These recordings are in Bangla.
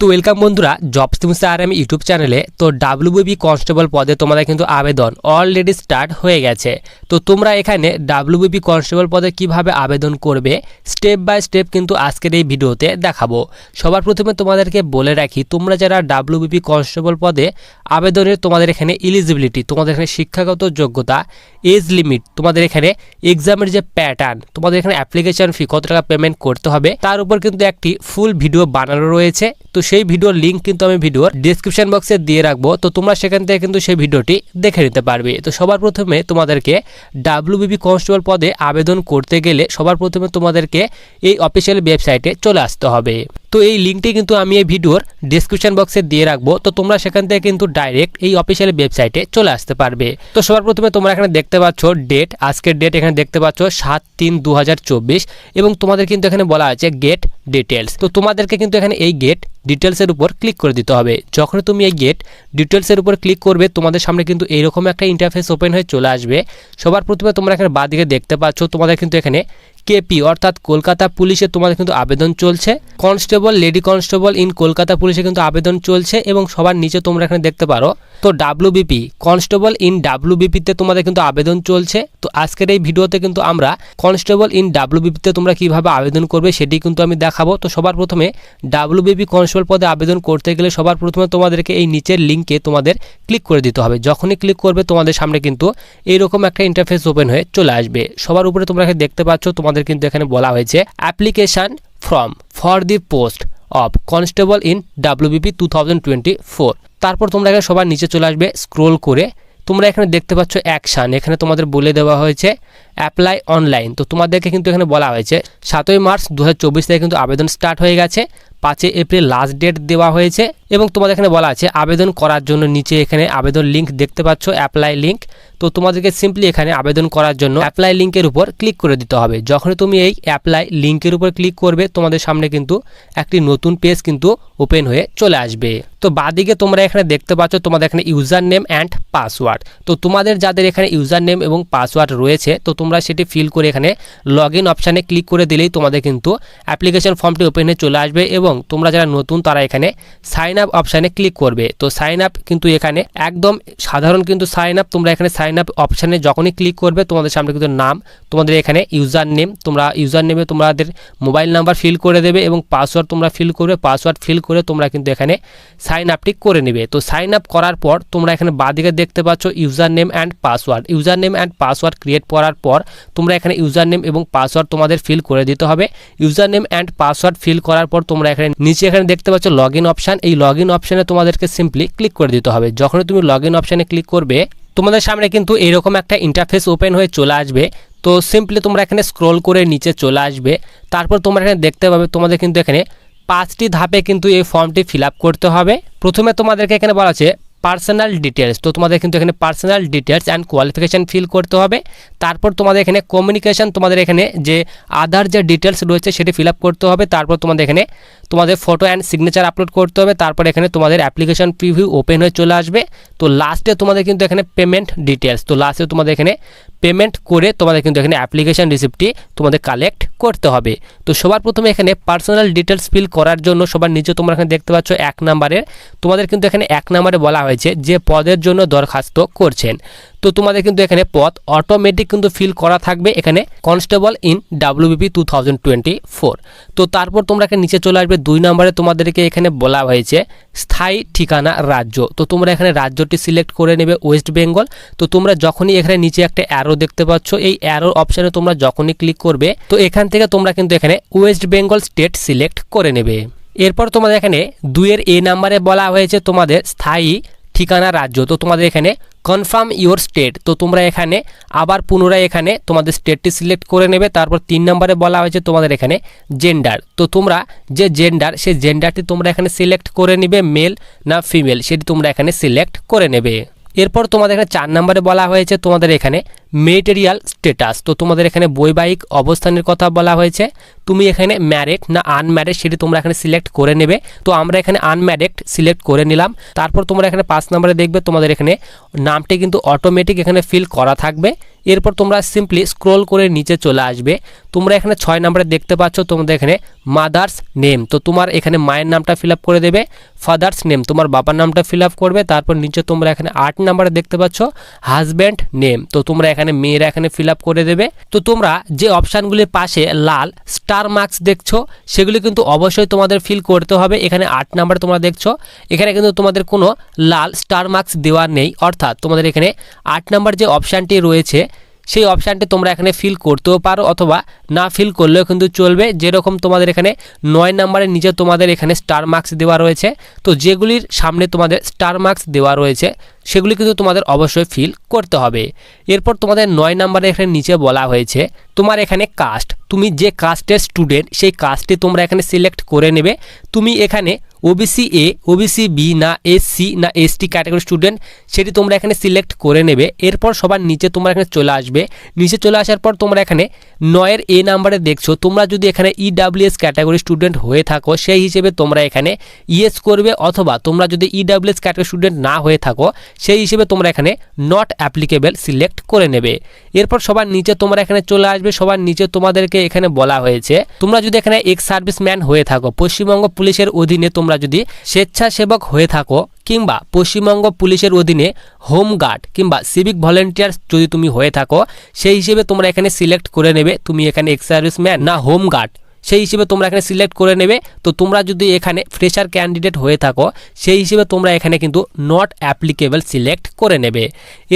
তো ওয়েলকাম বন্ধুরা জব সিমসে আর আমি ইউটিউব চ্যানেলে তো ডাব্লিউবিবি কনস্টেবল পদে তোমাদের কিন্তু আবেদন অলরেডি স্টার্ট হয়ে গেছে। তো তোমরা এখানে ডাব্লিউবিবি কনস্টেবল পদে কীভাবে আবেদন করবে স্টেপ বাই স্টেপ কিন্তু আজকের এই ভিডিওতে দেখাবো। সবার প্রথমে তোমাদেরকে বলে রাখি, তোমরা যারা ডাব্লিউবিপি কনস্টেবল পদে আবেদনের তোমাদের এখানে ইলিজিবিলিটি তোমাদের এখানে শিক্ষাগত যোগ্যতা এজ লিমিট তোমাদের এখানে এক্সামের যে প্যাটার্ন তোমাদের এখানে অ্যাপ্লিকেশন ফি কত টাকা পেমেন্ট করতে হবে, তার উপর কিন্তু একটি ফুল ভিডিও বানানো রয়েছে। তো সেই ভিডিওর লিঙ্ক কিন্তু আমি ভিডিওর ডিসক্রিপশন বক্সে দিয়ে রাখব। তো তোমরা সেখান থেকে কিন্তু সেই ভিডিওটি দেখে নিতে পারবে। তো সবার প্রথমে তোমাদেরকে ডাব্লিউবিপি কনস্টেবল পদে আবেদন করতে গেলে সবার প্রথমে তোমাদেরকে এই অফিসিয়াল ওয়েবসাইটে চলে আসতে হবে। তো এই লিঙ্কটি কিন্তু আমি এই ভিডিওর ডিসক্রিপশন বক্সে দিয়ে রাখব। তো তোমরা সেখান থেকে কিন্তু ডাইরেক্ট এই অফিসিয়াল ওয়েবসাইটে চলে আসতে পারবে। তো সবার প্রথমে তোমরা এখানে দেখতে পাচ্ছ ডেট আজকের ডেট এখানে দেখতে পাচ্ছ সাত তিন দু এবং তোমাদের কিন্তু এখানে বলা আছে গেট ডিটেলস তো তোমাদেরকে কিন্তু এখানে এই গেট ডিটেলসের উপর ক্লিক করে দিতে হবে। যখন তুমি এই গেট ডিটেলসের উপর ক্লিক করবে, তোমাদের সামনে কিন্তু এইরকম একটা ইন্টারফেস ওপেন হয়ে চলে আসবে। সবার প্রথমে তোমরা এখানে বাদিকে দেখতে পাচ্ছ, তোমাদের কিন্তু এখানে কেপি, অর্থাৎ কলকাতা পুলিশে তোমাদের কিন্তু আবেদন চলছে। Constable, lady constable in Kolkata পুলিশে কিন্তু আবেদন চলছে এবং সবার নিচে তোমরা এখানে দেখতে পারো। তো ডাব্লিউবিপি কনস্টেবল ইন ডাব্লিউবিপিতে তোমাদের কিন্তু আবেদন চলছে। তো আজকের এই ভিডিওতে কিন্তু আমরা কনস্টেবল ইন ডাব্লিউবিপিতে তোমরা কীভাবে আবেদন করবে সেটি কিন্তু আমি দেখাবো। তো সবার প্রথমে ডাব্লিউবিপি কনস্টেবল পদে আবেদন করতে গেলে সবার প্রথমে তোমাদেরকে এই নিচের লিঙ্কে তোমাদের ক্লিক করে দিতে হবে। যখনই ক্লিক করবে তোমাদের সামনে কিন্তু এইরকম একটা ইন্টারফেস ওপেন হয়ে চলে আসবে। সবার উপরে তোমরা দেখতে পাচ্ছ, তোমাদের কিন্তু এখানে বলা হয়েছে application from for the post of constable in WBP two thousand twenty four তারপর তোমরা এখানে সবার নিচে চলে আসবে স্ক্রোল করে। তোমরা এখানে দেখতে পাচ্ছ অ্যাকশান এখানে তোমাদের বলে দেওয়া হয়েছে অ্যাপ্লাই অনলাইন তো তোমাদেরকে কিন্তু এখানে বলা হয়েছে, সাতই মার্চ দু হাজার থেকে কিন্তু আবেদন স্টার্ট হয়ে গেছে। পাঁচই এপ্রিল লাস্ট ডেট দেওয়া হয়েছে এবং তোমাদের এখানে বলা আছে আবেদন করার জন্য নিচে এখানে আবেদন লিঙ্ক দেখতে পাচ্ছ অ্যাপ্লাই লিঙ্ক তো তোমাদেরকে সিম্পলি এখানে আবেদন করার জন্য অ্যাপ্লাই লিঙ্কের উপর ক্লিক করে দিতে হবে। যখনই তুমি এই অ্যাপ্লাই লিঙ্কের উপর ক্লিক করবে, তোমাদের সামনে কিন্তু একটি নতুন পেজ কিন্তু ওপেন হয়ে চলে আসবে। তো বাদিকে তোমরা এখানে দেখতে পাচ্ছ, তোমাদের এখানে ইউজার নেম অ্যান্ড পাসওয়ার্ড তো তোমাদের যাদের এখানে ইউজার নেম এবং পাসওয়ার্ড রয়েছে, তো তোমরা সেটি ফিল করে এখানে লগ ইন অপশানে ক্লিক করে দিলেই তোমাদের কিন্তু অ্যাপ্লিকেশন ফর্মটি ওপেন হয়ে চলে আসবে এবং তোমরা যারা নতুন, তারা এখানে সাইন আপ অপশানে ক্লিক করবে। তো সাইন আপ কিন্তু এখানে একদম সাধারণ কিন্তু সাইন আপ তোমরা এখানে সাইন আপ অপশানে যখনই ক্লিক করবে, তোমাদের সামনে কিন্তু নাম, তোমাদের এখানে ইউজার নেম তোমরা ইউজার নেমে তোমাদের মোবাইল নাম্বার ফিল করে দেবে এবং পাসওয়ার্ড তোমরা ফিল করবে পাসওয়ার্ড ফিল করে তোমরা কিন্তু এখানে সাইন আপটি করে নেবে। তো সাইন আপ করার পর তোমরা এখানে বাদিকে দেখতে পাচ্ছ user name and password user name and password create করার পর তোমরা এখানে ইউজার নেম এবং পাসওয়ার্ড তোমাদের ফিল করে দিতে হবে। User name and password fill করার পর তোমরা এখানে নিচে এখানে দেখতে পাচ্ছ লগ ইন অপশান এই লগ ইন অপশানে তোমাদেরকে সিম্পলি ক্লিক করে দিতে হবে। যখনই তুমি লগ ইন অপশানে ক্লিক করবে, তোমাদের সামনে কিন্তু এরকম একটা ইন্টারফেস ওপেন হয়ে চলে আসবে। তো সিম্পলি তোমরা এখানে স্ক্রল করে নিচে চলে আসবে। তারপর তোমরা এখানে দেখতে পাবে, তোমাদের কিন্তু এখানে পাঁচটি ধাপে কিন্তু এই ফর্মটি ফিল করতে হবে। প্রথমে তোমাদেরকে এখানে বলা আছে পার্সোনাল ডিটেলস তো তোমাদের কিন্তু এখানে personal details and qualification fill করতে হবে। তারপর তোমাদের এখানে কমিউনিকেশান তোমাদের এখানে যে আধার যে ডিটেলস রয়েছে সেটি ফিল করতে হবে। তারপর তোমাদের এখানে তোমাদের ফটো অ্যান্ড সিগনেচার আপলোড করতে হবে। তারপর এখানে তোমাদের অ্যাপ্লিকেশন প্রিভিউ ওপেন হয়ে চলে আসবে। তো লাস্টে তোমাদের কিন্তু এখানে পেমেন্ট ডিটেলস তো লাস্টে তোমাদের এখানে পেমেন্ট করে তোমাদের কিন্তু এখানে অ্যাপ্লিকেশন রিসিপ্টটি তোমাদের কালেক্ট করতে হবে। তো সবার প্রথমে এখানে পার্সোনাল ডিটেলস ফিল করার জন্য সবার নিচে তোমরা এখানে দেখতে পাচ্ছ এক নাম্বারের তোমাদের কিন্তু এখানে এক নাম্বারে বলা হয়েছে যে পদের জন্য দরখাস্ত করছেন। তো তোমাদের কিন্তু এখানে পথ অটোমেটিক কিন্তু ফিল করা থাকবে এখানে constable in WBP two thousand twenty four তো তারপর তোমরা এখানে নিচে চলে আসবে, দুই নম্বরে তোমাদেরকে এখানে বলা হয়েছে স্থায়ী ঠিকানা রাজ্য। তো তোমরা এখানে রাজ্যটি সিলেক্ট করে নেবে ওয়েস্ট বেঙ্গল তো তোমরা যখনই এখানে নিচে একটা অ্যারো দেখতে পাচ্ছ, এই অ্যারো অপশানে তোমরা যখনই ক্লিক করবে, তো এখান থেকে তোমরা কিন্তু এখানে ওয়েস্ট বেঙ্গল স্টেট সিলেক্ট করে নেবে। এরপর তোমাদের এখানে দুইয়ের এ নাম্বারে বলা হয়েছে তোমাদের স্থায়ী ঠিকানা রাজ্য। তো তোমাদের এখানে কনফার্ম ইওর স্টেট তো তোমরা এখানে আবার পুনরায় এখানে তোমাদের স্টেটটি সিলেক্ট করে নেবে। তারপর তিন নম্বরে বলা হয়েছে তোমাদের এখানে জেন্ডার তো তোমরা যে জেন্ডার সেই জেন্ডারটি তোমরা এখানে সিলেক্ট করে নেবে মেল না ফিমেল সেটি তোমরা এখানে সিলেক্ট করে নেবে। এরপর তোমাদের এখানে চার নম্বরে বলা হয়েছে তোমাদের এখানে মেটেরিয়াল স্টেটাস তো তোমাদের এখানে বৈবাহিক অবস্থানের কথা বলা হয়েছে। তুমি এখানে ম্যারেড না আনম্যারেড সেটি তোমরা এখানে সিলেক্ট করে নেবে। তো আমরা এখানে আনম্যারেড সিলেক্ট করে নিলাম। তারপর তোমরা এখানে পাঁচ নম্বরে দেখবে তোমাদের এখানে নামটি কিন্তু অটোমেটিক এখানে ফিল করা থাকবে। এরপর তোমরা সিম্পলি স্ক্রোল করে নিচে চলে আসবে। তোমরা এখানে ছয় নাম্বারে দেখতে পাচ্ছ তোমাদের এখানে মাদার্স নেম তো তোমার এখানে মায়ের নামটা ফিল করে দেবে ফাদার্স নেম তোমার বাবার নামটা ফিল করবে, তারপর নিচে তোমরা এখানে আট নাম্বারে দেখতে পাচ্ছ হাজব্যান্ড নেম তো তোমরা এখানে মেয়েরা এখানে ফিল করে দেবে। তো তোমরা যে অপশানগুলির পাশে লাল স্টার মার্কস দেখছ, সেগুলি কিন্তু অবশ্যই তোমাদের ফিল করতে হবে। এখানে আট নাম্বার তোমরা দেখছ, এখানে কিন্তু তোমাদের কোনো লাল স্টার মার্কস দেওয়া নেই। অর্থাৎ তোমাদের এখানে আট নাম্বার যে অপশানটি রয়েছে সেই অপশানটি তোমরা এখানে ফিল করতেও পারো অথবা না ফিল করলেও কিন্তু চলবে। যেরকম তোমাদের এখানে নয় নাম্বারের নিচে তোমাদের এখানে স্টার মার্কস দেওয়া রয়েছে। তো যেগুলির সামনে তোমাদের স্টার মার্কস দেওয়া রয়েছে, সেগুলি কিন্তু তোমাদের অবশ্যই ফিল করতে হবে। এরপর তোমাদের নয় নাম্বারে এখানে নিচে বলা হয়েছে, তোমার এখানে কাস্ট তুমি যে কাস্টের স্টুডেন্ট সেই কাস্টটি তোমরা এখানে সিলেক্ট করে নেবে। তুমি এখানে ওবিসি এ ওবিসি বি না এসসি না এসটি ক্যাটাগরি স্টুডেন্ট সেটি তোমরা এখানে সিলেক্ট করে নেবে। এরপর সবার নিচে তোমরা এখানে চলে আসবে। নিচে চলে আসার পর তোমরা এখানে নয়ের এ নাম্বারে দেখছ। তোমরা যদি এখানে ইডাব্লিউএস ক্যাটাগরি স্টুডেন্ট হয়ে থাকো, সেই হিসেবে তোমরা এখানে ইএস করবে, অথবা তোমরা যদি ইডাব্লিউএস ক্যাটাগরি স্টুডেন্ট না হয়ে থাকো, সেই হিসেবে তোমরা এখানে নট অ্যাপ্লিকেবল সিলেক্ট করে নেবে। এরপর সবার নিচে তোমরা এখানে চলে আসবে। সবার নিচে তোমাদেরকে এখানে বলা হয়েছে, তোমরা যদি এখানে এক্স সার্ভিসম্যান হয়ে থাকো, পশ্চিমবঙ্গ পুলিশের অধীনে তোমরা যদি স্বেচ্ছাসেবক হয়ে থাকো কিংবা পশ্চিমবঙ্গ পুলিশের অধীনে হোমগার্ড কিংবা সিভিক ভলেন্টিয়ার যদি তুমি হয়ে থাকো, সেই হিসেবে তোমরা এখানে সিলেক্ট করে নেবে তুমি এখানে এক্স সার্ভিসম্যান না হোমগার্ড। সেই হিসেবে তোমরা এখানে সিলেক্ট করে নেবে, তো তোমরা যদি এখানে ফ্রেশার ক্যান্ডিডেট হয়ে থাকো, সেই হিসেবে তোমরা এখানে কিন্তু নট অ্যাপ্লিকেবল সিলেক্ট করে নেবে।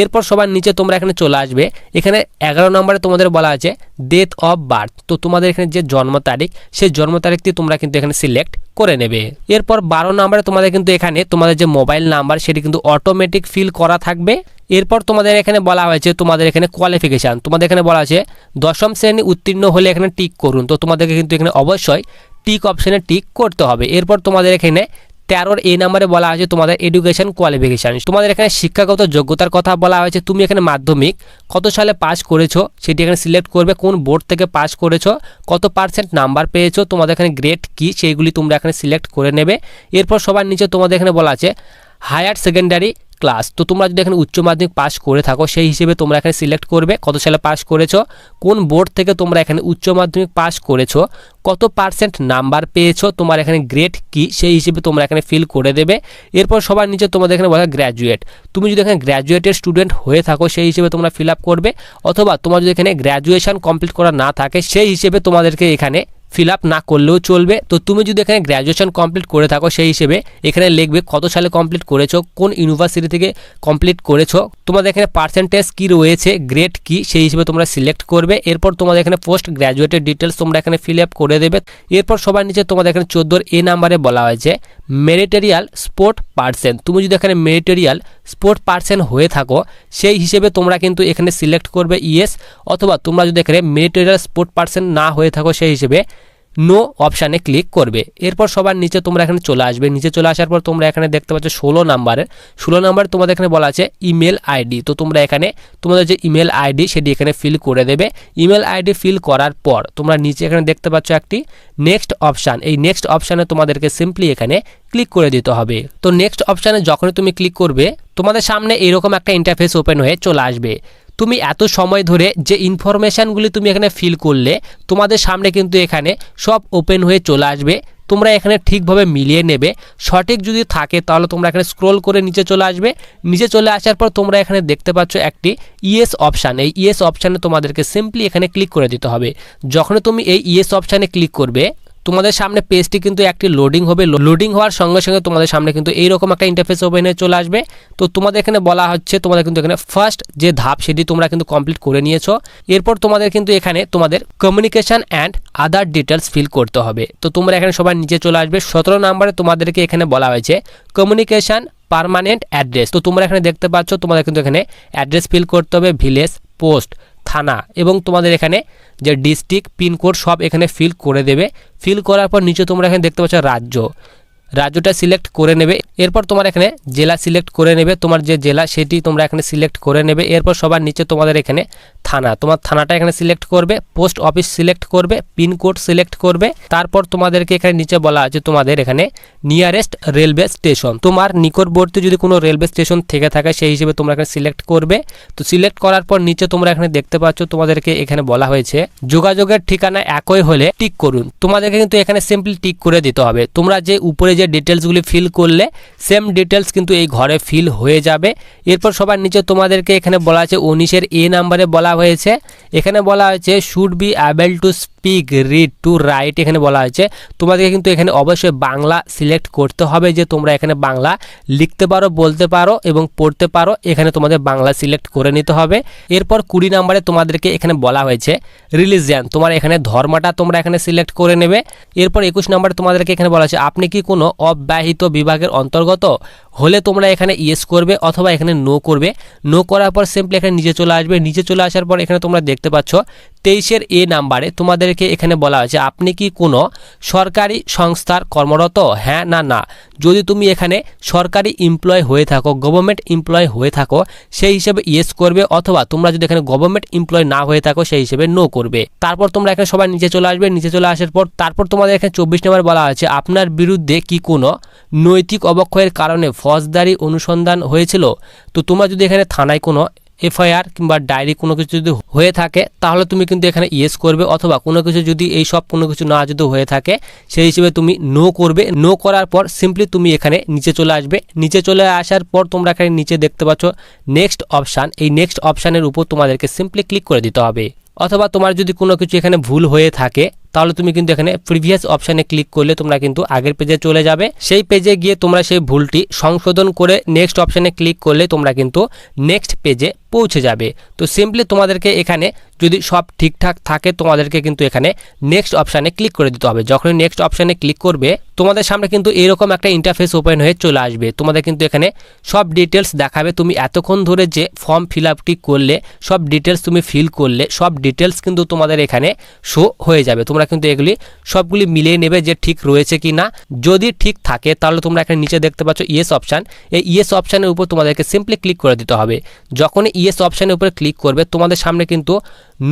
এরপর সবার নিচে তোমরা এখানে চলে আসবে। এখানে এগারো নম্বরে তোমাদের বলা আছে ডেথ অফ বার্থ তো তোমাদের এখানে যে জন্ম তারিখ, সেই জন্ম তারিখটি তোমরা কিন্তু এখানে সিলেক্ট করে নেবে। এরপর বারো নম্বরে তোমাদের কিন্তু এখানে তোমাদের যে মোবাইল নাম্বার সেটি কিন্তু অটোমেটিক ফিল করা থাকবে। এরপর তোমাদের এখানে বলা হয়েছে তোমাদের এখানে কোয়ালিফিকেশান তোমাদের এখানে বলা হয়েছে দশম শ্রেণি উত্তীর্ণ হলে এখানে টিক করুন। তো তোমাদেরকে কিন্তু এখানে অবশ্যই টিক অপশানে টিক করতে হবে। এরপর তোমাদের এখানে তেরোর এ নাম্বারে বলা হয়েছে তোমাদের এডুকেশন কোয়ালিফিকেশান তোমাদের এখানে শিক্ষাগত যোগ্যতার কথা বলা হয়েছে, তুমি এখানে মাধ্যমিক, কত সালে পাস করেছ, সেটি এখানে সিলেক্ট করবে, কোন বোর্ড থেকে পাস করেছ, কত পার্সেন্ট নাম্বার পেয়েছ, তোমাদের এখানে গ্রেড কি, সেইগুলি তোমরা এখানে সিলেক্ট করে নেবে। এরপর সবার নিচে তোমাদের এখানে বলা আছে হায়ার সেকেন্ডারি ক্লাস তো তোমরা যদি এখানে উচ্চ মাধ্যমিক পাস করে থাকো, সেই হিসেবে তোমরা এখানে সিলেক্ট করবে কত সালে পাস করেছ, কোন বোর্ড থেকে তোমরা এখানে উচ্চ মাধ্যমিক পাস করেছ, কত পার্সেন্ট নাম্বার পেয়েছ, তোমার এখানে গ্রেড কি, সেই হিসেবে তোমরা এখানে ফিল করে দেবে। এরপর সবার নিচে তোমাদের এখানে বলা গ্র্যাজুয়েট তুমি যদি এখানে গ্র্যাজুয়েটের স্টুডেন্ট হয়ে থাকো, সেই হিসেবে তোমরা ফিল করবে, অথবা তোমার যদি এখানে গ্র্যাজুয়েশন কমপ্লিট করা না থাকে, সেই হিসেবে তোমাদেরকে এখানে ফিল আপ না করলেও চলবে। তো তুমি যদি এখানে গ্র্যাজুয়েশন কমপ্লিট করে থাকো সেই হিসেবে, এখানে লিখবে কত সালে কমপ্লিট করেছ, কোন ইউনিভার্সিটি থেকে কমপ্লিট করেছ। তোমাদের এখানে পার্সেন্টেজ কী রয়েছে গ্রেড কি, সেই হিসেবে তোমরা সিলেক্ট করবে। এরপর তোমাদের এখানে পোস্ট গ্র্যাজুয়েটের ডিটেলস তোমরা এখানে ফিল আপ করে দেবে। এরপর সবার নিচে তোমাদের এখানে চোদ্দোর এ নাম্বারে বলা হয়েছে মেরিটেরিয়াল স্পোর্ট পার্সেন তুমি যদি এখানে মেরিটেরিয়াল স্পোর্ট পার্সেন হয়ে থাকো, সেই হিসেবে তোমরা কিন্তু এখানে সিলেক্ট করবে ইয়েস অথবা তোমরা যদি এখানে মেরিটেরিয়াল স্পোর্ট পার্সেন না হয়ে থাকো, সেই হিসেবে নো অপশানে ক্লিক করবে। এরপর সবার নিচে তোমরা এখানে চলে আসবে। নিচে চলে আসার পর তোমরা এখানে দেখতে পাচ্ছ ষোলো নাম্বারের ষোলো নাম্বার তোমাদের এখানে বলা আছে ইমেল আইডি তো তোমরা এখানে তোমাদের যে ইমেল আইডি সেটি এখানে ফিল করে দেবে। ইমেল আইডি ফিল করার পর তোমরা নিচে এখানে দেখতে পাচ্ছ একটি নেক্সট অপশান এই নেক্সট অপশানে তোমাদেরকে সিম্পলি এখানে ক্লিক করে দিতে হবে। তো নেক্সট অপশানে যখনই তুমি ক্লিক করবে, তোমাদের সামনে এরকম একটা ইন্টারফেস ওপেন হয়ে চলে আসবে। তুমি এত সময় ধরে যে ইনফরমেশানগুলি তুমি এখানে ফিল করলে, তোমাদের সামনে কিন্তু এখানে সব ওপেন হয়ে চলে আসবে। তোমরা এখানে ঠিকভাবে মিলিয়ে নেবে। সঠিক যদি থাকে, তাহলে তোমরা এখানে স্ক্রোল করে নিচে চলে আসবে। নিচে চলে আসার পর তোমরা এখানে দেখতে পাচ্ছ একটি ইএস অপশান এই ইএস অপশানে তোমাদেরকে সিম্পলি এখানে ক্লিক করে দিতে হবে। যখন তুমি এই ইএস অপশানে ক্লিক করবে তোমাদের সামনে পেজটি কিন্তু একটি লোডিং হবে। লোডিং হওয়ার সঙ্গে সঙ্গে তোমাদের সামনে কিন্তু এইরকম একটা ইন্টারফেস ওপেন চলে আসবে। তো তোমাদের এখানে বলা হচ্ছে, তোমাদের কিন্তু এখানে ফার্স্ট যে ধাপ সেটি তোমরা কিন্তু কমপ্লিট করে নিয়েছো। এরপর তোমাদের কিন্তু এখানে তোমাদের communication and other details fill করতে হবে। তো তোমরা এখানে সবার নিচে চলে আসবে। সতেরো নম্বরে তোমাদেরকে এখানে বলা হয়েছে কমিউনিকেশন পারমানেন্ট অ্যাড্রেস তো তোমরা এখানে দেখতে পাচ্ছ, তোমাদের কিন্তু এখানে অ্যাড্রেস ফিল করতে হবে ভিলেজ পোস্ট থানা এবং তোমাদের এখানে যে ডিস্ট্রিক্ট পিনকোড সব এখানে ফিল করে দেবে। ফিল করার পর নিচে তোমরা এখানে দেখতে পাচ্ছ রাজ্য। রাজ্যটা সিলেক্ট করে নেবে। এরপর তোমার এখানে জেলা সিলেক্ট করে নেবে। তোমার যে জেলা, সেটি তোমরা এখানে সিলেক্ট করে নেবে। এরপর সবার নিচে তোমাদের এখানে থানা। তোমার থানাটা এখানে সিলেক্ট করবে পোস্ট অফিস সিলেক্ট করবে পিনকোড সিলেক্ট করবে। তারপর তোমাদেরকে এখানে নিচে বলা আছে তোমাদের এখানে নিয়ারেস্ট রেলওয়ে স্টেশন তোমার নিকটবর্তী যদি কোনো রেলওয়ে স্টেশন থেকে থাকে, সেই হিসেবে তোমরা এখানে সিলেক্ট করবে। তো সিলেক্ট করার পর নিচে তোমরা এখানে দেখতে পাচ্ছ তোমাদেরকে এখানে বলা হয়েছে, যোগাযোগের ঠিকানা একই হলে টিক করুন। তোমাদেরকে কিন্তু এখানে সিম্পলি টিক করে দিতে হবে। তোমরা যে উপরে যে ডিটেলসগুলি ফিল করলে সেম ডিটেলস কিন্তু এই ঘরে ফিল হয়ে যাবে। এরপর সবার নিচে তোমাদেরকে এখানে বলা আছে, উনিশের এ নাম্বারে বলা হয়েছে। এখানে বলা হয়েছে should be able to speak read to write এখানে বলা হয়েছে। তোমাদেরকে কিন্তু এখানে অবশ্যই বাংলা সিলেক্ট করতে হবে যে তোমরা এখানে বাংলা লিখতে পারো, বলতে পারো এবং পড়তে পারো। এখানে তোমাদের বাংলা সিলেক্ট করে নিতে হবে। এরপর কুড়ি নাম্বারে তোমাদেরকে এখানে বলা হয়েছে রিলিজিয়ান তোমার এখানে ধর্মটা তোমরা এখানে সিলেক্ট করে নেবে। এরপর একুশ নাম্বারে তোমাদেরকে এখানে বলা হয়েছে, আপনি কি কোনো অব্যাহিত বিভাগের অন্তর্গত? হলে তোমরা এখানে ইয়েস করবে অথবা এখানে নো করবে। নো করার পর সিম্পলি এখানে নিচে চলে আসবে। নিচে চলে আসার পর এখানে তোমরা দেখতে পাচ্ছ তেইশের এ নাম্বারে তোমাদেরকে এখানে বলা হয়েছে, আপনি কি কোনো সরকারি সংস্থার কর্মরত? হ্যাঁ না না। যদি তুমি এখানে সরকারি এমপ্লয় হয়ে থাকো গভর্নমেন্ট এমপ্লয় হয়ে থাকো, সেই হিসেবে ইয়েস করবে অথবা তোমরা যদি এখানে গভর্নমেন্ট এমপ্লয় না হয়ে থাকো, সেই হিসেবে নো করবে। তারপর তোমরা এখানে সবাই নিচে চলে আসবে। নিচে চলে আসার পর তারপর তোমাদের এখানে চব্বিশ নম্বর বলা হয়েছে, আপনার বিরুদ্ধে কি কোনো নৈতিক অবক্ষয়ের কারণে ফৌজদারি অনুসন্ধান হয়েছিল, তো তোমরা যদি এখানে থানায় কোনো এফআইআর কিংবা ডায়েরি কোনো কিছু যদি হয়ে থাকে, তাহলে তুমি কিন্তু এখানে ইয়েস করবে, অথবা কোনো কিছু যদি এই সব কোনো কিছু না যদি হয়ে থাকে, সেই হিসেবে তুমি নো করবে। নো করার পর সিম্পলি তুমি এখানে নিচে চলে আসবে। নিচে চলে আসার পর তোমরা এখানে নিচে দেখতে পাচ্ছ নেক্সট অপশান এই নেক্সট অপশানের উপর তোমাদেরকে সিম্পলি ক্লিক করে দিতে হবে। অথবা তোমার যদি কোনো কিছু এখানে ভুল হয়ে থাকে তাহলে তুমি কিন্তু এখানে প্রিভিয়াস অপশানে ক্লিক করলে তোমরা কিন্তু আগের পেজে চলে যাবে। সেই পেজে গিয়ে তোমরা সেই ভুলটি সংশোধন করে নেক্সট অপশানে ক্লিক করলে তোমরা কিন্তু নেক্সট পেজে পৌঁছে যাবে। তো সিম্পলি তোমাদেরকে এখানে যদি সব ঠিকঠাক থাকে, তোমাদেরকে কিন্তু এখানে নেক্সট অপশানে ক্লিক করে দিতে হবে। যখনই নেক্সট অপশানে ক্লিক করবে, তোমাদের সামনে কিন্তু এরকম একটা ইন্টারফেস ওপেন হয়ে চলে আসবে। তোমাদের কিন্তু এখানে সব ডিটেলস দেখাবে। তুমি এতক্ষণ ধরে যে ফর্ম ফিল আপটি করলে, সব ডিটেলস তুমি ফিল করলে, সব ডিটেলস কিন্তু তোমাদের এখানে শো হয়ে যাবে। তোমরা কিন্তু এগুলি সবগুলি মিলিয়ে নেবে যে ঠিক রয়েছে কি না যদি ঠিক থাকে, তাহলে তোমরা এখানে নিচে দেখতে পাচ্ছ ইয়েস অপশান এই ইয়েস অপশানের উপর তোমাদেরকে সিম্পলি ক্লিক করে দিতে হবে। যখনই ইয়েস অপশানের উপরে ক্লিক করবে, তোমাদের সামনে কিন্তু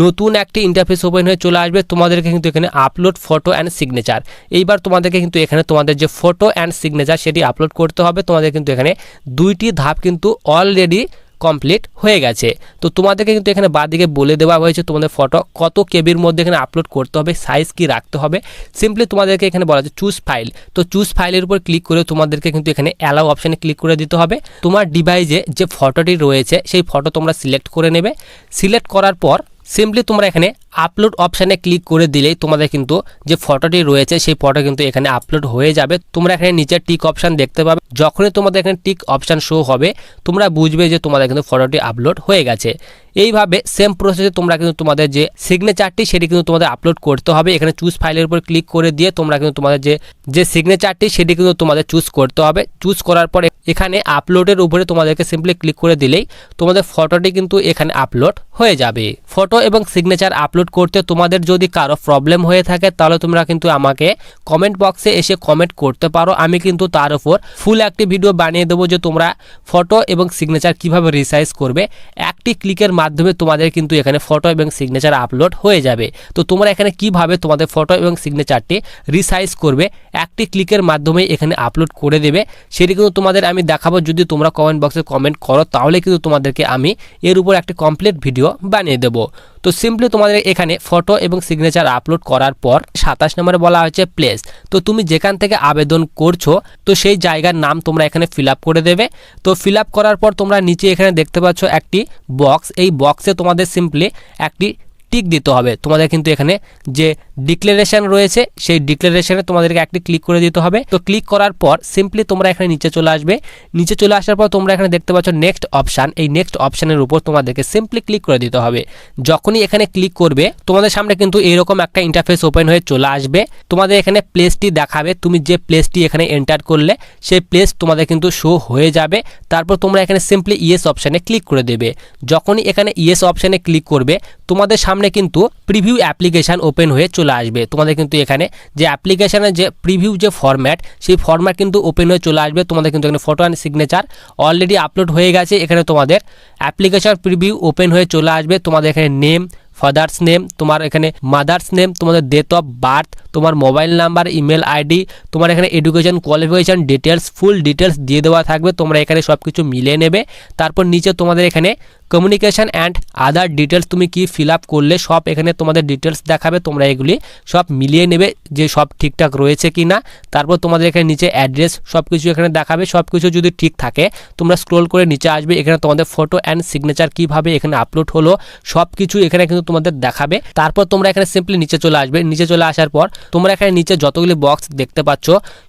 নতুন একটি ইন্টারফেস ওপেন হয়ে চলে আসবে। তোমাদেরকে কিন্তু এখানে আপলোড ফটো অ্যান্ড সিগনেচার এইবার তোমাদেরকে কিন্তু এখানে তোমাদের যে ফটো অ্যান্ড সিগনেচার সেটি আপলোড করতে হবে। তোমাদের কিন্তু এখানে দুইটি ধাপ কিন্তু অলরেডি কমপ্লিট হয়ে গেছে। তো তোমাদেরকে কিন্তু এখানে বাদিকে বলে দেওয়া হয়েছে তোমাদের ফটো কত কেবির মধ্যে এখানে আপলোড করতে হবে সাইজ কি রাখতে হবে। সিম্পলি তোমাদেরকে এখানে বলা আছে চুজ ফাইল তো চুজ ফাইলের উপর ক্লিক করে তোমাদেরকে কিন্তু এখানে অ্যালাউ অপশানে ক্লিক করে দিতে হবে। তোমার ডিভাইসে যে ফটোটি রয়েছে, সেই ফটো তোমরা সিলেক্ট করে নেবে। সিলেক্ট করার পর সিম্পলি তোমরা এখানে আপলোড অপশানে ক্লিক করে দিলেই তোমাদের কিন্তু যে ফটোটি রয়েছে, সেই ফটো কিন্তু এখানে আপলোড হয়ে যাবে। তোমরা এখানে নিচে টিক অপশান দেখতে পাবে। যখনই তোমাদের এখানে টিক অপশান শো হবে, তোমরা বুঝবে যে তোমাদের কিন্তু ফটোটি আপলোড হয়ে গেছে। এইভাবে সেম প্রসেসে তোমরা কিন্তু তোমাদের যে সিগনেচারটি সেটি কিন্তু তোমাদের আপলোড করতে হবে। এখানে চুজ ফাইলের উপর ক্লিক করে দিয়ে তোমরা কিন্তু তোমাদের যে যে সিগনেচারটি সেটি কিন্তু তোমাদের চুজ করতে হবে। চুজ করার পরে এখানে আপলোডের উপরে তোমাদেরকে সিম্পলি ক্লিক করে দিলেই তোমাদের ফটোটি কিন্তু এখানে আপলোড হয়ে যাবে। ফটো এবং সিগনেচার আপলোড করতে তোমাদের যদি কারও প্রবলেম হয়ে থাকে, তাহলে তোমরা কিন্তু আমাকে কমেন্ট বক্সে এসে কমেন্ট করতে পারো। আমি কিন্তু তার উপর ফুল একটি ভিডিও বানিয়ে দেবো যে তোমরা ফটো এবং সিগনেচার কীভাবে রিসাইজ করবে। একটি ক্লিকের মাধ্যমে তোমাদের কিন্তু এখানে ফটো এবং সিগনেচার আপলোড হয়ে যাবে। তো তোমরা এখানে কীভাবে তোমাদের ফটো এবং সিগনেচারটি রিসাইজ করবে, একটি ক্লিকের মাধ্যমে এখানে আপলোড করে দেবে। সেটি কিন্তু তোমাদের আমি দেখাবো। যদি তোমরা কমেন্ট বক্সে কমেন্ট করো, তাহলে কিন্তু তোমাদেরকে আমি এর উপর একটি কমপ্লিট ভিডিও বানিয়ে দেবো। তো সিম্পলি তোমাদের এখানে ফটো এবং সিগনেচার আপলোড করার পর সাতাশ নম্বরে বলা হয়েছে প্লেস তো তুমি যেখান থেকে আবেদন করছ, তো সেই জায়গার নাম তোমরা এখানে ফিল করে দেবে। তো ফিল করার পর তোমরা নিচে এখানে দেখতে পাচ্ছ একটি বক্স এই বক্সে তোমাদের সিম্পলি একটি টিক দিতে হবে। তোমাদের কিন্তু এখানে যে ডিক্লারেশন রয়েছে, সেই ডিক্লারেশনে তোমাদেরকে একটি ক্লিক করে দিতে হবে। তো ক্লিক করার পর সিম্পলি তোমরা এখানে নিচে চলে আসবে। নিচে চলে আসার পর তোমরা এখানে দেখতে পাচ্ছ নেক্সট অপশান এই নেক্সট অপশানের উপর তোমাদেরকে সিম্পলি ক্লিক করে দিতে হবে। যখনই এখানে ক্লিক করবে, তোমাদের সামনে কিন্তু এরকম একটা ইন্টারফেস ওপেন হয়ে চলে আসবে। তোমাদের এখানে প্লেসটি দেখাবে। তুমি যে প্লেসটি এখানে এন্টার করলে, সেই প্লেস তোমাদের কিন্তু শো হয়ে যাবে। তারপর তোমরা এখানে সিম্পলি ইয়েস অপশানে ক্লিক করে দেবে। যখনই এখানে ইয়েস অপশানে ক্লিক করবে তোমাদের সামনে কিন্তু প্রিভিউ অ্যাপ্লিকেশান ওপেন হয়ে চলে আসবে। তোমাদের কিন্তু এখানে যে অ্যাপ্লিকেশানের যে প্রিভিউ যে ফরম্যাট সেই ফরম্যাট কিন্তু ওপেন হয়ে চলে আসবে। তোমাদের কিন্তু এখানে photo and signature already upload হয়ে গেছে। এখানে তোমাদের অ্যাপ্লিকেশন প্রিভিউ ওপেন হয়ে চলে আসবে। তোমাদের এখানে নেম ফাদার্স নেম তোমার এখানে মাদার্স নেম তোমাদের ডেট অফ বার্থ তোমার মোবাইল নাম্বার ইমেল আইডি তোমার এখানে education qualification details full details দিয়ে দেওয়া থাকবে। তোমরা এখানে সব কিছু মিলিয়ে নেবে। তারপর নিচে তোমাদের এখানে কমিউনিকেশান অ্যান্ড আদার ডিটেলস তুমি কি ফিল করলে সব এখানে তোমাদের ডিটেলস দেখাবে, তোমরা এগুলি সব মিলিয়ে নেবে যে সব ঠিকঠাক রয়েছে কি না তারপর তোমাদের এখানে নিচে অ্যাড্রেস সব কিছু এখানে দেখাবে সব কিছু যদি ঠিক থাকে, তোমরা স্ক্রোল করে নিচে আসবে, এখানে তোমাদের ফটো অ্যান্ড সিগনেচার কীভাবে এখানে আপলোড হলো সব কিছু এখানে কিন্তু তোমাদের দেখাবে। তারপর তোমরা এখানে সিম্পলি নিচে চলে আসবে, নিচে চলে আসার পর তোমরা এখানে নিচে যতগুলি বক্স দেখতে পাচ্ছ,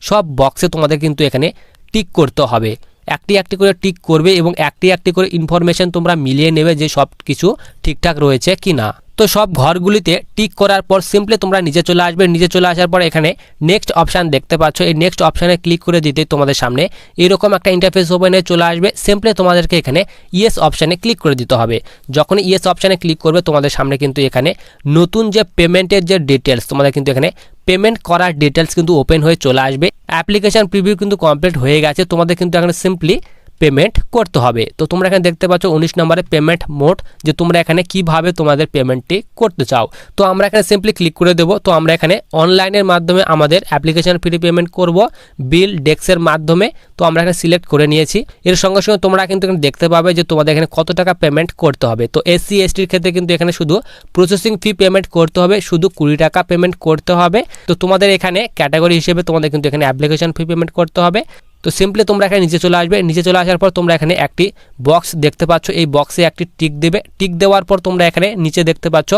সব বক্সে তোমাদের কিন্তু এখানে টিক করতে হবে। একটি একটি করে টিক করবে এবং একটি একটি করে ইনফরমেশন তোমরা মিলিয়ে নেবে যে সব কিছু ঠিকঠাক রয়েছে কি না তো সব ঘরগুলিতে টিক করার পর সিম্পলি তোমরা নিচে চলে আসবে। নিচে চলে আসার পর এখানে নেক্সট অপশান দেখতে পাচ্ছ। এই নেক্সট অপশানে ক্লিক করে দিতে তোমাদের সামনে এরকম একটা ইন্টারফেস ওপেন চলে আসবে। সিম্পলি তোমাদেরকে এখানে ইয়েস অপশানে ক্লিক করে দিতে হবে। যখন ইয়েস অপশানে ক্লিক করবে, তোমাদের সামনে কিন্তু এখানে নতুন যে পেমেন্টের যে ডিটেলস তোমাদের কিন্তু এখানে পেমেন্ট করার ডিটেলস কিন্তু ওপেন হয়ে চলে আসবে। অ্যাপ্লিকেশন প্রিভিউ কিন্তু কমপ্লিট হয়ে গেছে। তোমাদের কিন্তু এখন সিম্পলি পেমেন্ট করতে হবে। তো তোমরা এখানে দেখতে পাচ্ছ উনিশ নম্বরে পেমেন্ট মোড যে তোমরা এখানে কীভাবে তোমাদের পেমেন্টটি করতে চাও। তো আমরা এখানে সিম্পলি ক্লিক করে দেবো। তো আমরা এখানে অনলাইনের মাধ্যমে আমাদের অ্যাপ্লিকেশন ফ্রি পেমেন্ট করব বিল ডেস্কের মাধ্যমে। তো আমরা এখানে সিলেক্ট করে নিয়েছি। এর সঙ্গে সঙ্গে তোমরা কিন্তু এখানে দেখতে পাবে যে তোমাদের এখানে কত টাকা পেমেন্ট করতে হবে। তো এসসি এসটির ক্ষেত্রে কিন্তু এখানে শুধু প্রসেসিং ফি পেমেন্ট করতে হবে, শুধু কুড়ি টাকা পেমেন্ট করতে হবে। তো তোমাদের এখানে ক্যাটাগরি হিসেবে তোমাদের কিন্তু এখানে অ্যাপ্লিকেশন ফি পেমেন্ট করতে হবে। তো সিম্পলি তোমরা এখানে নিচে চলে আসবে। নিচে চলে আসার পর তোমরা এখানে একটি বক্স দেখতে পাচ্ছ। এই বক্সে একটি টিক দেবে। টিক দেওয়ার পর তোমরা এখানে নিচে দেখতে পাচ্ছ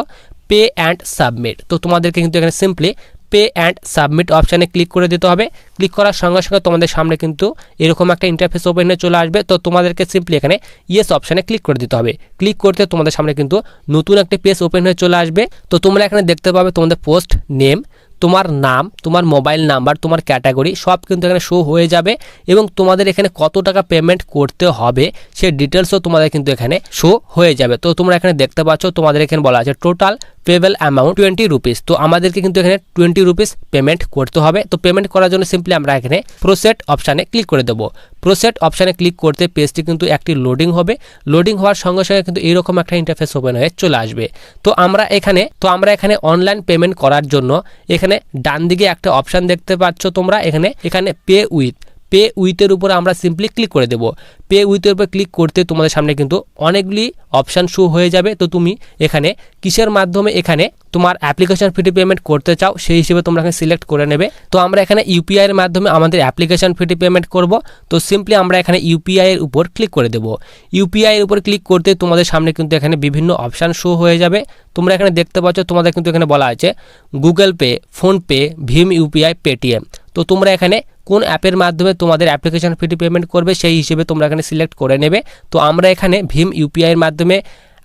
পে অ্যান্ড সাবমিট তো তোমাদেরকে কিন্তু এখানে সিম্পলি পে অ্যান্ড সাবমিট অপশানে ক্লিক করে দিতে হবে। ক্লিক করার সঙ্গে সঙ্গে তোমাদের সামনে কিন্তু এরকম একটা ইন্টারফেস ওপেন হয়ে চলে আসবে। তো তোমাদেরকে সিম্পলি এখানে ইয়েস অপশানে ক্লিক করে দিতে হবে। ক্লিক করতে তোমাদের সামনে কিন্তু নতুন একটি পেজ ওপেন হয়ে চলে আসবে। তো তোমরা এখানে দেখতে পাবে তোমাদের পোস্ট নেম তোমার নাম, তোমার মোবাইল নাম্বার, তোমার ক্যাটাগরি সব কিন্তু এখানে শো হয়ে যাবে এবং তোমাদের এখানে কত টাকা পেমেন্ট করতে হবে সে ডিটেলসও তোমাদের কিন্তু এখানে শো হয়ে যাবে। তো তোমরা এখানে দেখতে পাচ্ছ, তোমাদের এখানে বলা আছে total payable amount twenty rupees তো আমাদেরকে কিন্তু এখানে টোয়েন্টি রুপিস পেমেন্ট করতে হবে। তো পেমেন্ট করার জন্য সিম্পলি আমরা এখানে প্রোসেট অপশানে ক্লিক করে দেবো। প্রোসেট অপশানে ক্লিক করতে পেজটি কিন্তু একটি লোডিং হবে। লোডিং হওয়ার সঙ্গে সঙ্গে কিন্তু এরকম একটা ইন্টারফেস ওপেন হয়ে চলে আসবে। তো আমরা এখানে, তো আমরা এখানে অনলাইন পেমেন্ট করার জন্য এখানে ডান দিকে একটা অপশান দেখতে পাচ্ছ তোমরা। এখানে এখানে পে উইথ পে উইথের উপরে আমরা সিম্পলি ক্লিক করে দেবো। পে উইথের উপরে ক্লিক করতে তোমাদের সামনে কিন্তু অনেকগুলি অপশান শো হয়ে যাবে। তো তুমি এখানে কিসের মাধ্যমে এখানে তোমার অ্যাপ্লিকেশন ফিটি পেমেন্ট করতে চাও, সেই হিসেবে তোমরা এখানে সিলেক্ট করে নেবে। তো আমরা এখানে ইউপিআই এর মাধ্যমে আমাদের অ্যাপ্লিকেশন ফিটি পেমেন্ট করব। তো সিম্পলি আমরা এখানে ইউপিআইয়ের উপর ক্লিক করে দেবো। ইউপিআইয়ের উপর ক্লিক করতে তোমাদের সামনে কিন্তু এখানে বিভিন্ন অপশান শো হয়ে যাবে। তোমরা এখানে দেখতে পাচ্ছ, তোমাদের কিন্তু এখানে বলা আছে গুগল পে ফোনপে ভীম ইউপিআই পেটিএম তো তোমরা এখানে কোন অ্যাপের মাধ্যমে তোমাদের অ্যাপ্লিকেশন ফি পেমেন্ট করবে, সেই হিসেবে তোমরা এখানে সিলেক্ট করে নেবে। তো আমরা এখানে ভীম ইউপিআইয়ের মাধ্যমে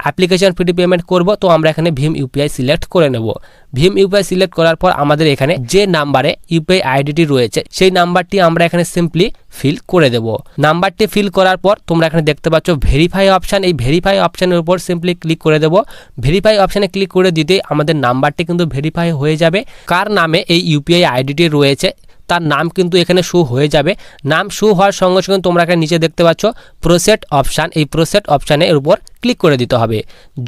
অ্যাপ্লিকেশন ফিটি পেমেন্ট করব, তো আমরা এখানে ভীম ইউপিআই সিলেক্ট করে নেব। ভীম ইউপিআই সিলেক্ট করার পর আমাদের এখানে যে নাম্বারে ইউপিআই আইডিটি রয়েছে, সেই নাম্বারটি আমরা এখানে সিম্পলি ফিল করে দেব। নাম্বারটি ফিল করার পর তোমরা এখানে দেখতে পাচ্ছ ভেরিফাই অপশান এই ভেরিফাই অপশানের উপর সিম্পলি ক্লিক করে দেব। ভেরিফাই অপশানে ক্লিক করে দিতে আমাদের নাম্বারটি কিন্তু ভেরিফাই হয়ে যাবে। কার নামে এই ইউপিআই আইডিটি রয়েছে তার নাম কিন্তু এখানে শো হয়ে যাবে। নাম শো হওয়ার সঙ্গে সঙ্গে তোমরা এখানে নিচে দেখতে পাচ্ছ প্রোসেট অপশান এই প্রোসেট অপশানের উপর ক্লিক করে দিতে হবে।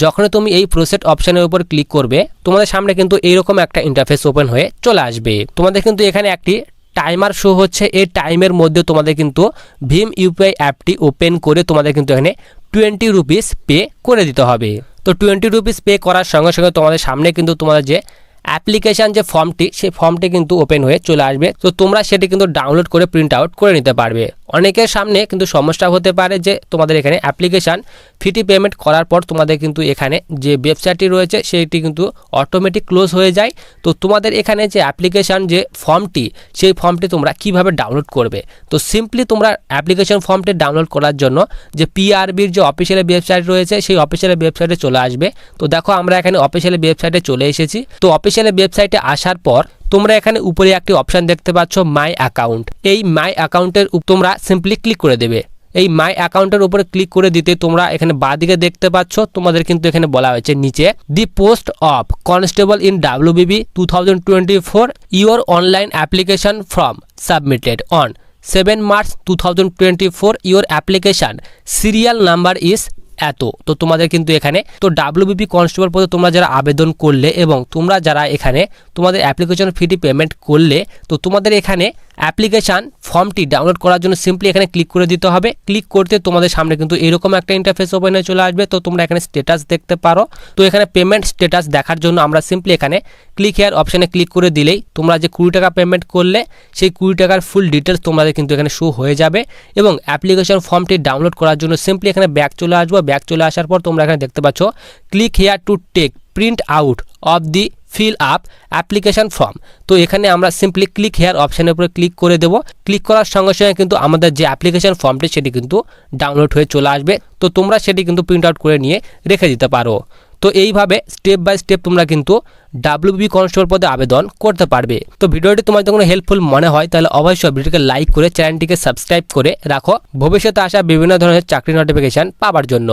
যখন তুমি এই প্রোসেট অপশানের উপর ক্লিক করবে, তোমাদের সামনে কিন্তু এইরকম একটা ইন্টারফেস ওপেন হয়ে চলে আসবে। তোমাদের কিন্তু এখানে একটি টাইমার শো হচ্ছে। এই টাইমের মধ্যে তোমাদের কিন্তু ভীম ইউপিআই অ্যাপটি ওপেন করে তোমাদের কিন্তু এখানে টোয়েন্টি রুপিস পে করে দিতে হবে। তো টোয়েন্টি রুপিস পে করার সঙ্গে সঙ্গে তোমাদের সামনে কিন্তু তোমাদের যে অ্যাপ্লিকেশান যে ফর্মটি, সেই ফর্মটি কিন্তু ওপেন হয়ে চলে আসবে। তো তোমরা সেটি কিন্তু ডাউনলোড করে প্রিন্ট আউট করে নিতে পারবে। অনেকের সামনে কিন্তু সমস্যা হতে পারে যে তোমাদের এখানে অ্যাপ্লিকেশান ফিটি পেমেন্ট করার পর তোমাদের কিন্তু এখানে যে ওয়েবসাইটটি রয়েছে সেইটি কিন্তু অটোমেটিক ক্লোজ হয়ে যায়। তো তোমাদের এখানে যে অ্যাপ্লিকেশান যে ফর্মটি, সেই ফর্মটি তোমরা কীভাবে ডাউনলোড করবে? তো সিম্পলি তোমরা অ্যাপ্লিকেশন ফর্মটি ডাউনলোড করার জন্য যে পিআরবির যে অফিসিয়াল ওয়েবসাইট রয়েছে, সেই অফিসিয়াল ওয়েবসাইটে চলে আসবে। তো দেখো আমরা এখানে অফিসিয়াল ওয়েবসাইটে চলে এসেছি। তো অফিসিয়াল ওয়েবসাইটে আসার পর তোমরা এখানে উপরে একটি অপশান দেখতে পাচ্ছ মাই অ্যাকাউন্ট এই মাই অ্যাকাউন্টের তোমরা সিম্পলি ক্লিক করে দেবে। এই মাই অ্যাকাউন্টের উপরে ক্লিক করে দিতে তোমরা এখানে বাদিকে দেখতে পাচ্ছ, তোমাদের কিন্তু এখানে বলা হয়েছে নিচে the post of constable in WBB two thousand twenty four your online application form submitted on seven March two thousand twenty four your application serial number is এত। তো তোমাদের কিন্তু এখানে, তো ডাব্লিউবিপি কনস্টেবল পদে তোমরা যারা আবেদন করলে এবং তোমরা যারা এখানে তোমাদের অ্যাপ্লিকেশন ফিটি পেমেন্ট করলে, তো তোমাদের এখানে অ্যাপ্লিকেশান ফর্মটি ডাউনলোড করার জন্য সিম্পলি এখানে ক্লিক করে দিতে হবে। ক্লিক করতে তোমাদের সামনে কিন্তু এরকম একটা ইন্টারফেস ওপেন হয়ে চলে আসবে। তো তোমরা এখানে স্ট্যাটাস দেখতে পারো। তো এখানে পেমেন্ট স্ট্যাটাস দেখার জন্য আমরা সিম্পলি এখানে ক্লিক হেয়ার অপশানে ক্লিক করে দিলেই তোমরা যে কুড়ি টাকা পেমেন্ট করলে, সেই কুড়ি টাকার ফুল ডিটেলস তোমাদের কিন্তু এখানে শো হয়ে যাবে। এবং অ্যাপ্লিকেশন ফর্মটি ডাউনলোড করার জন্য সিম্পলি এখানে ব্যাক চলে আসব। ব্যাক চলে আসার পর তোমরা এখানে দেখতে পাচ্ছ click here to take print out of the fill up application form তো এখানে আমরা সিম্পলি ক্লিক হেয়ার অপশানের উপরে ক্লিক করে দেবো। ক্লিক করার সঙ্গে সঙ্গে কিন্তু আমাদের যে অ্যাপ্লিকেশান ফর্মটি সেটি কিন্তু ডাউনলোড হয়ে চলে আসবে। তো তোমরা সেটি কিন্তু প্রিন্ট আউট করে নিয়ে রেখে দিতে পারো। তো এইভাবে স্টেপ বাই স্টেপ তোমরা কিন্তু ডাব্লিউবি কনস্টেবল পদে আবেদন করতে পারবে। তো ভিডিওটি তোমার যদি কোনো হেল্পফুল মনে হয় তাহলে অবশ্যই ভিডিওটিকে লাইক করে চ্যানেলটিকে সাবস্ক্রাইব করে রাখো। ভবিষ্যতে আসা বিভিন্ন ধরনের চাকরি নোটিফিকেশান পাওয়ার জন্য।